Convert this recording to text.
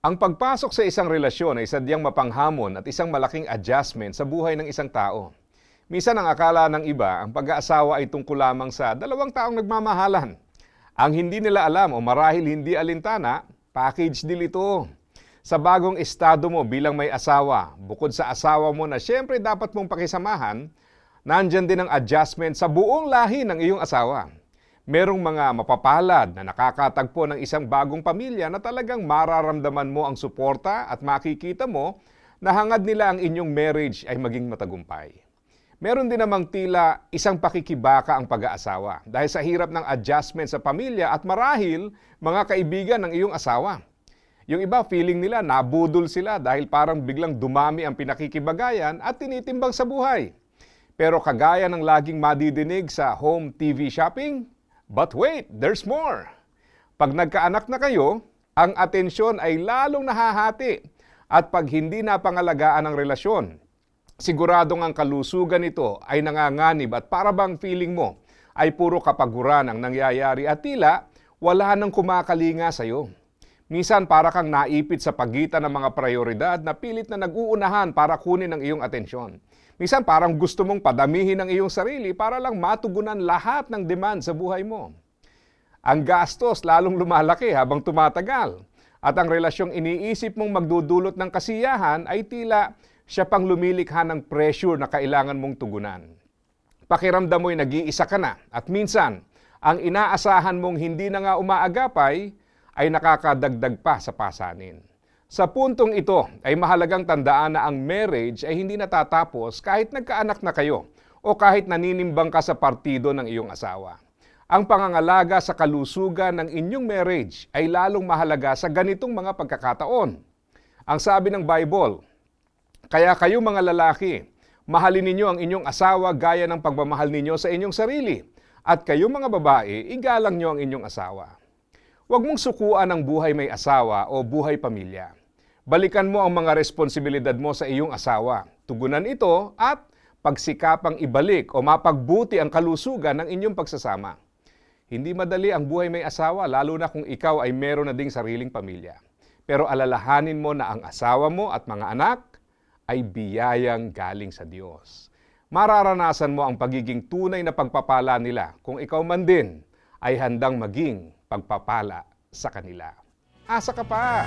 Ang pagpasok sa isang relasyon ay sadyang mapanghamon at isang malaking adjustment sa buhay ng isang tao. Minsan ang akala ng iba, ang pag-aasawa ay tungkol lamang sa dalawang taong nagmamahalan. Ang hindi nila alam o marahil hindi alintana, package deal ito. Sa bagong estado mo bilang may asawa, bukod sa asawa mo na siyempre dapat mong pakisamahan, nandyan din ang adjustment sa buong lahi ng iyong asawa merong mga mapapalad na nakakatagpo ng isang bagong pamilya na talagang mararamdaman mo ang suporta at makikita mo na hangad nila ang inyong marriage ay maging matagumpay. Meron din namang tila isang pakikibaka ang pag-aasawa dahil sa hirap ng adjustment sa pamilya at marahil mga kaibigan ng iyong asawa. Yung iba feeling nila nabudol sila dahil parang biglang dumami ang pinakikibagayan at tinitimbang sa buhay. Pero kagaya ng laging madidinig sa home TV shopping, But wait, there's more. Pag nagkaanak na kayo, ang atensyon ay lalong nahahati at pag hindi napangalagaan ang relasyon, siguradong ang kalusugan nito ay nanganganib at para bang feeling mo ay puro kapaguran ang nangyayari at tila wala nang kumakalinga sa iyo. Minsan para kang naipit sa pagitan ng mga prioridad na pilit na nag-uunahan para kunin ang iyong atensyon. Minsan parang gusto mong padamihin ang iyong sarili para lang matugunan lahat ng demand sa buhay mo. Ang gastos lalong lumalaki habang tumatagal. At ang relasyong iniisip mong magdudulot ng kasiyahan ay tila siya pang lumilikha ng pressure na kailangan mong tugunan. Pakiramdam mo'y nag-iisa ka na at minsan ang inaasahan mong hindi na nga umaagapay ay nakakadagdag pa sa pasanin. Sa puntong ito ay mahalagang tandaan na ang marriage ay hindi natatapos kahit nagkaanak na kayo o kahit naninimbang ka sa partido ng iyong asawa. Ang pangangalaga sa kalusugan ng inyong marriage ay lalong mahalaga sa ganitong mga pagkakataon. Ang sabi ng Bible, Kaya kayo mga lalaki, mahalin ninyo ang inyong asawa gaya ng pagmamahal ninyo sa inyong sarili. At kayo mga babae, igalang nyo ang inyong asawa. Huwag mong sukuan ang buhay may asawa o buhay pamilya. Balikan mo ang mga responsibilidad mo sa iyong asawa. Tugunan ito at pagsikapang ibalik o mapagbuti ang kalusugan ng inyong pagsasama. Hindi madali ang buhay may asawa lalo na kung ikaw ay meron na ding sariling pamilya. Pero alalahanin mo na ang asawa mo at mga anak ay biyayang galing sa Diyos. Mararanasan mo ang pagiging tunay na pagpapala nila kung ikaw man din ay handang maging pagpapala sa kanila. Asa ka pa!